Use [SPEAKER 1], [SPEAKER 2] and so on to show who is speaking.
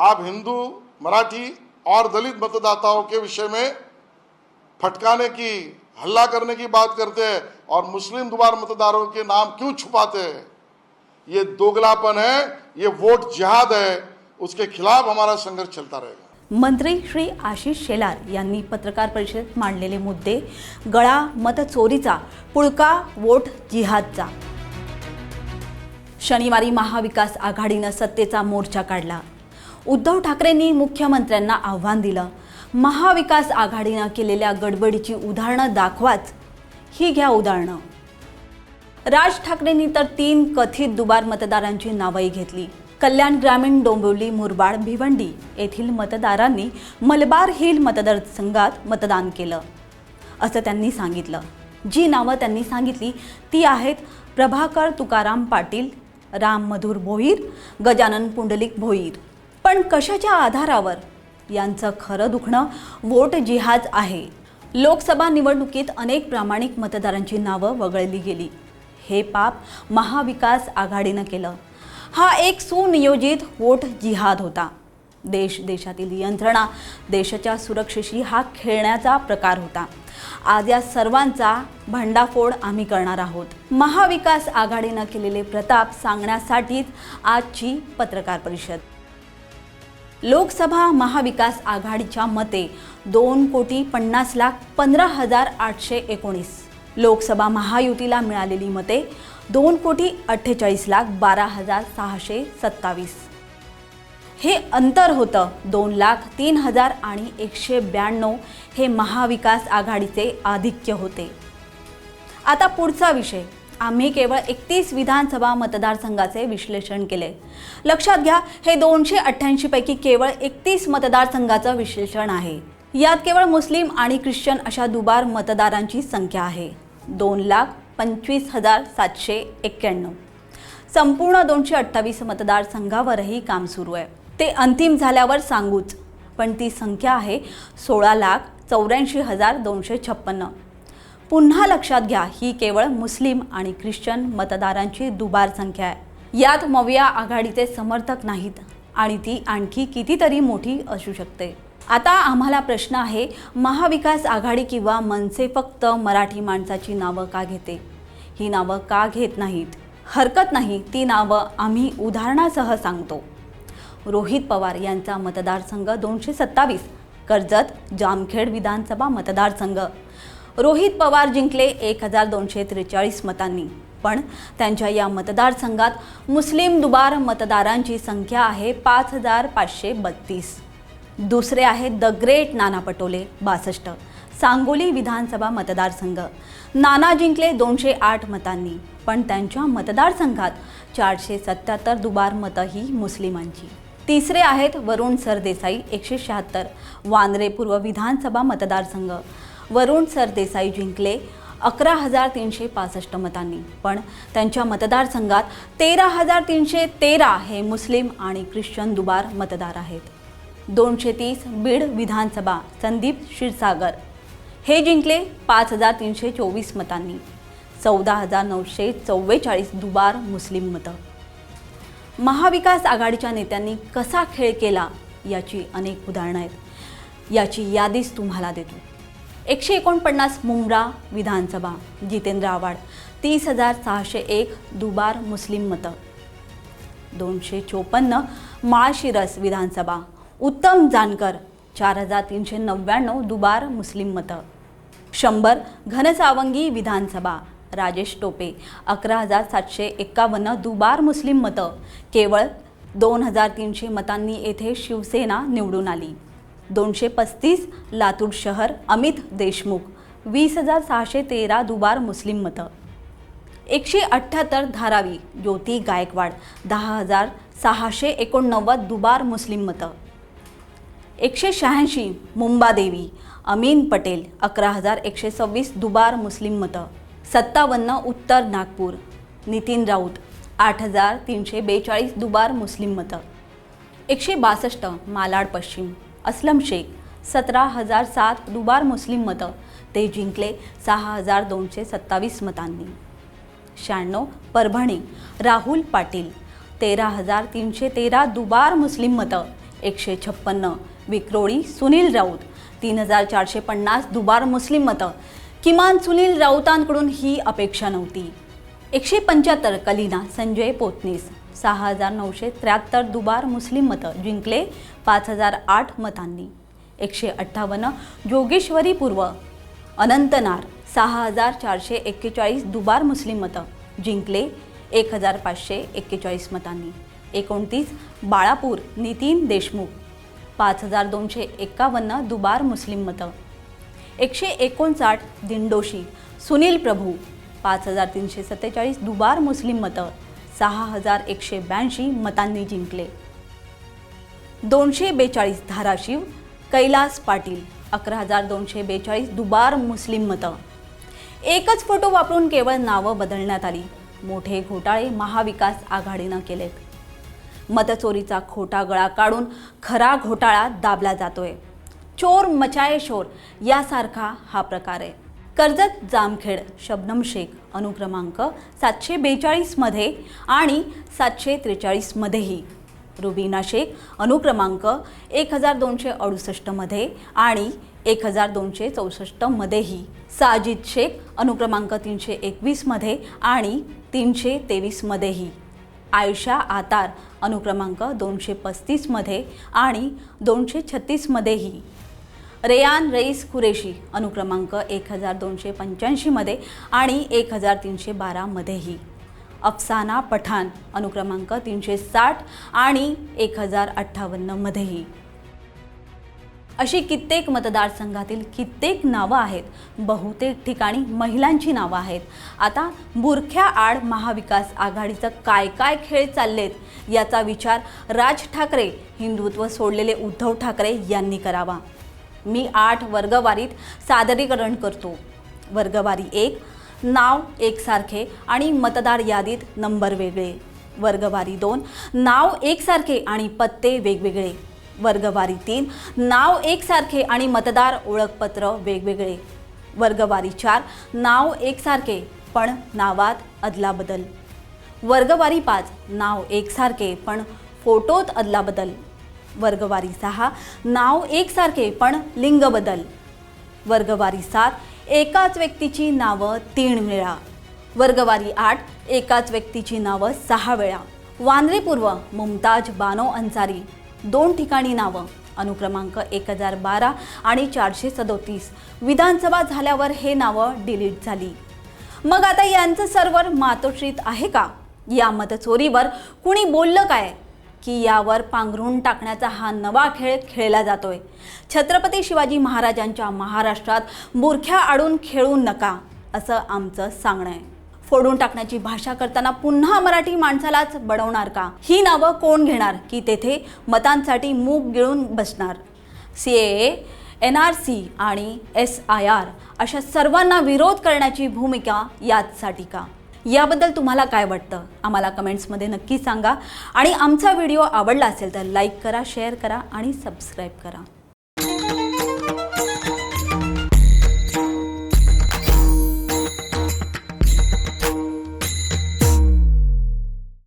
[SPEAKER 1] आप हिंदू मराठी और दलित मतदाताओं के विषय में फटकाने की हल्ला करने की बात करते हैं और मुस्लिम दुबार मतदारों के नाम क्यों छुपाते हैं? ये दोगलापन है ये वोट जिहाद है उसके खिलाफ हमारा संघर्ष चलता रहेगा।
[SPEAKER 2] मंत्री श्री आशिष शेलार यांनी पत्रकार परिषदेत मांडलेले मुद्दे गळा मतचोरीचा पुळका वोट जिहादचा. शनिवारी महाविकास आघाडीनं सत्तेचा मोर्चा काढला. उद्धव ठाकरेंनी मुख्यमंत्र्यांना आव्हान दिलं. महाविकास आघाडीनं केलेल्या गडबडीची उदाहरणं दाखवाच. ही घ्या उदाहरणं. राज ठाकरेंनी तर तीन कथित दुबार मतदारांची नावंही घेतली. कल्याण ग्रामीण डोंबिवली मुरबाड भिवंडी येथील मतदारांनी मलबार हिल मतदारसंघात मतदान केलं. असं त्यांनी सांगितलं. जी नावं त्यांनी सांगितली ती आहेत प्रभाकर तुकाराम पाटील राम मधुर भोईर गजानन पुंडलिक भोईर. पण कशाच्या आधारावर? यांचं खरं दुखणं वोट जिहाज आहे. लोकसभा निवडणुकीत अनेक प्रामाणिक मतदारांची नावं वगळली गेली. हे पाप महाविकास आघाडीनं केलं. हा एक सुनियोजित वोट जिहाद होता. देश देशातील यंत्रणा देशाच्या सुरक्षेशी हा खेळण्याचा प्रकार होता. आज या सर्वांचा भंडाफोड आम्ही करणार आहोत. महाविकास आघाडीनं केलेले प्रताप सांगण्यासाठीच आजची पत्रकार परिषद. लोकसभा महाविकास आघाडीच्या मते दोन कोटी पन्नास लाख पंधरा हजार आठशे एकोणीस. लोकसभा महायुतीला मिळालेली मते दोन कोटी अठ्ठेचाळीस लाख बारा हजार सहाशे सत्तावीस. हे अंतर होतं दोन लाख तीन हजार आणि एकशे ब्याण्णव हे महाविकास आघाडीचे आधिक्य होते. आता पुढचा विषय. आम्ही केवळ एकतीस विधानसभा मतदारसंघाचे विश्लेषण केले. लक्षात घ्या हे दोनशे अठ्ठ्याऐंशी पैकी केवळ एकतीस मतदारसंघाचं विश्लेषण आहे. यात केवळ मुस्लिम आणि ख्रिश्चन अशा दुबार मतदारांची संख्या आहे. दोन लाख पंचवीस हजार सातशे एक्क्याण्णव. संपूर्ण दोनशे अठ्ठावीस मतदारसंघावरही काम सुरू आहे. ते अंतिम झाल्यावर सांगूच. पण ती संख्या आहे सोळा लाख चौऱ्याऐंशी हजार दोनशे छप्पन्न. पुन्हा लक्षात घ्या ही केवळ मुस्लिम आणि ख्रिश्चन मतदारांची दुबार संख्या आहे. यात मविया आघाडीचे समर्थक नाहीत आणि ती आणखी कितीतरी मोठी असू शकते. आता आम्हाला प्रश्न आहे महाविकास आघाडी किंवा मनसे फक्त मराठी माणसाची नावं का घेते? ही नावं का घेत नाहीत? हरकत नाही ती नावं आम्ही उदाहरणासह सांगतो. रोहित पवार यांचा मतदारसंघ दोनशे सत्तावीस कर्जत जामखेड विधानसभा मतदारसंघ. रोहित पवार जिंकले एक हजार दोनशे त्रेचाळीस मतांनी. पण त्यांच्या या मतदारसंघात मुस्लिम दुबार मतदारांची संख्या आहे पाच हजार पाचशे बत्तीस. दुसरे आहे द ग्रेट नाना पटोले बासष्ट. सांगोली विधानसभा मतदारसंघ. नाना जिंकले दोनशे आठ मतांनी पण त्यांच्या मतदारसंघात चारशे सत्याहत्तर दुबार मतं ही मुस्लिमांची. तिसरे आहेत वरुण सरदेसाई एकशे शहात्तर. वांद्रे पूर्व विधानसभा मतदारसंघ. वरुण सरदेसाई जिंकले अकरा हजार तीनशे पासष्ट मतांनी. पण त्यांच्या मतदारसंघात तेरा हजार तीनशे तेरा हे मुस्लिम आणि ख्रिश्चन दुबार मतदार आहेत. दोनशे तीस बीड विधानसभा संदीप क्षीरसागर. हे जिंकले पाच हजार तीनशे चोवीस मतांनी. चौदा हजार नऊशे चव्वेचाळीस दुबार मुस्लिम मतं. महाविकास आघाडीच्या नेत्यांनी कसा खेळ केला याची अनेक उदाहरणं आहेत. याची यादीच तुम्हाला देतो. एकशे एकोणपन्नास मुंब्रा विधानसभा जितेंद्र आव्हाड तीस हजार सहाशे एक दुबार मुस्लिम मतं. दोनशे चोपन्न माळशिरस विधानसभा उत्तम जानकर चार हजार तीनशे नव्याण्णव दुबार मुस्लिम मतं. शंभर घनसावंगी विधानसभा राजेश टोपे अकरा हजार सातशे एक्कावन्न दुबार मुस्लिम मतं. केवळ दोन हजार तीनशे मतांनी येथे शिवसेना निवडून आली. दोनशे पस्तीस लातूर शहर अमित देशमुख वीस हजार सहाशे तेरा दुबार मुस्लिम मतं. एकशे अठ्ठ्याहत्तर धारावी ज्योती गायकवाड दहा हजार सहाशे एकोणनव्वद दुबार मुस्लिम मतं. एकशे शहाऐंशी मुंबादेवी अमीन पटेल अकरा हजार एकशे सव्वीस दुबार मुस्लिम मतं. सत्तावन्न उत्तर नागपूर नितीन राऊत आठ हजार तीनशे बेचाळीस दुबार मुस्लिम मतं. एकशे बासष्ट मालाड पश्चिम अस्लम शेख सतरा हजार सात दुबार मुस्लिम मतं ते जिंकले सहा हजार दोनशे सत्तावीस मतांनी. शहाण्णव परभणी राहुल पाटील तेरा हजार तीनशे तेरा दुबार मुस्लिम मतं एकशे छप्पन्न विक्रोळी सुनील राऊत तीन हजार चारशे पन्नास दुबार मुस्लिम मतं किमान सुनील राऊतांकडून ही अपेक्षा नव्हती. एकशे पंच्याहत्तर कलिना संजय पोतनीस सहा हजार नऊशे त्र्याहत्तर दुबार मुस्लिम मतं जिंकले पाच हजार आठ मतांनी. एकशे अठ्ठावन्न जोगेश्वरी पूर्व अनंतनार सहा हजार चारशे एक्केचाळीस दुबार मुस्लिम मतं जिंकले एक हजार पाचशे एक्केचाळीस मतांनी. एकोणतीस बाळापूर नितीन देशमुख पाच हजार दोनशे एक्कावन्न दुबार मुस्लिम मतं. एकशे एकोणसाठ दिंडोशी सुनील प्रभू पाच हजार तीनशे सत्तेचाळीस दुबार मुस्लिम मतं सहा हजार एकशे ब्याऐंशी मतांनी जिंकले. दोनशे बेचाळीस धाराशिव कैलास पाटील अकरा हजार दोनशे बेचाळीस दुबार मुस्लिम मतं. एकच फोटो वापरून केवळ नावं बदलण्यात आली. मोठे घोटाळे महाविकास आघाडीनं केलेत. मतचोरीचा खोटा गळा काढून खरा घोटाळा दाबला जातोय. चोर मचाये शोर यासारखा हा प्रकार आहे. कर्जत जामखेड शबनम शेख अनुक्रमांक सातशे बेचाळीसमध्ये आणि सातशे त्रेचाळीसमध्येही रुबीना शेख अनुक्रमांक एक हजार दोनशे अडुसष्टमध्ये आणि एक हजार दोनशे चौसष्टमध्येही साजिद शेख अनुक्रमांक तीनशे एकवीसमध्ये आणि तीनशे तेवीसमध्येही आयशा आतार अनुक्रमांक दोनशे पस्तीसमध्ये आणि दोनशे छत्तीसमध्येही रेयान रईस कुरेशी अनुक्रमांक एक हजार दोनशे पंच्याऐंशीमध्ये आणि एक हजार तीनशे बारामध्येही अफसाना पठाण अनुक्रमांक तीनशे साठ आणि एक हजार अठ्ठावन्नमध्येही अशी कित्येक मतदारसंघातील कित्येक नावं आहेत. बहुतेक ठिकाणी महिलांची नावं आहेत. आता बुरख्या आड महाविकास आघाडीचं काय काय खेळ चाललेत याचा विचार राज ठाकरे हिंदुत्व सोडलेले उद्धव ठाकरे यांनी करावा. मी आठ वर्गवारीत सादरीकरण करतो. वर्गवारी एक नाव एकसारखे आणि मतदार यादीत नंबर वेगळे. वर्गवारी दोन नाव एकसारखे आणि पत्ते वेगवेगळे. वर्गवारी तीन नाव एकसारखे आणि मतदार ओळखपत्र वेगवेगळे. वर्गवारी चार नाव एकसारखे पण नावात अदलाबदल. वर्गवारी पाच नाव एकसारखे पण फोटोत अदलाबदल. वर्गवारी सहा. नाव एकसारखे पण लिंग बदल. वर्गवारी सात एकाच व्यक्तीची नावं तीन वेळा. वर्गवारी आठ एकाच व्यक्तीची नावं सहा वेळा. वांद्रे पूर्व मुमताज बानो अन्सारी. दोन ठिकाणी नावं. अनुक्रमांक एक हजार बारा आणि चारशे सदोतीस. विधानसभा झाल्यावर हे नावं डिलीट झाली. मग आता यांचं सर्व्हर मातोश्रीत आहे का? या मतचोरीवर कुणी बोललं काय? की यावर पांघरून टाकण्याचा हा नवा खेळ खेळला जातोय. छत्रपती शिवाजी महाराजांच्या महाराष्ट्रात बुरख्या आडून खेळू नका असं आमचं सांगणं आहे. फोडून टाकण्याची भाषा करताना पुन्हा मराठी माणसालाच बडवणार का? ही नावं कोण घेणार की तेथे मतांसाठी मूग गिळून बसणार? C A N R C आणि एस आय आर अशा सर्वांना विरोध करण्याची भूमिका याचसाठी का? याबद्दल तुम्हाला काय वाटतं? आम्हाला कमेंट्समध्ये नक्की सांगा. आणि आमचा व्हिडिओ आवडला असेल तर लाईक करा शेअर करा आणि सबस्क्राईब करा.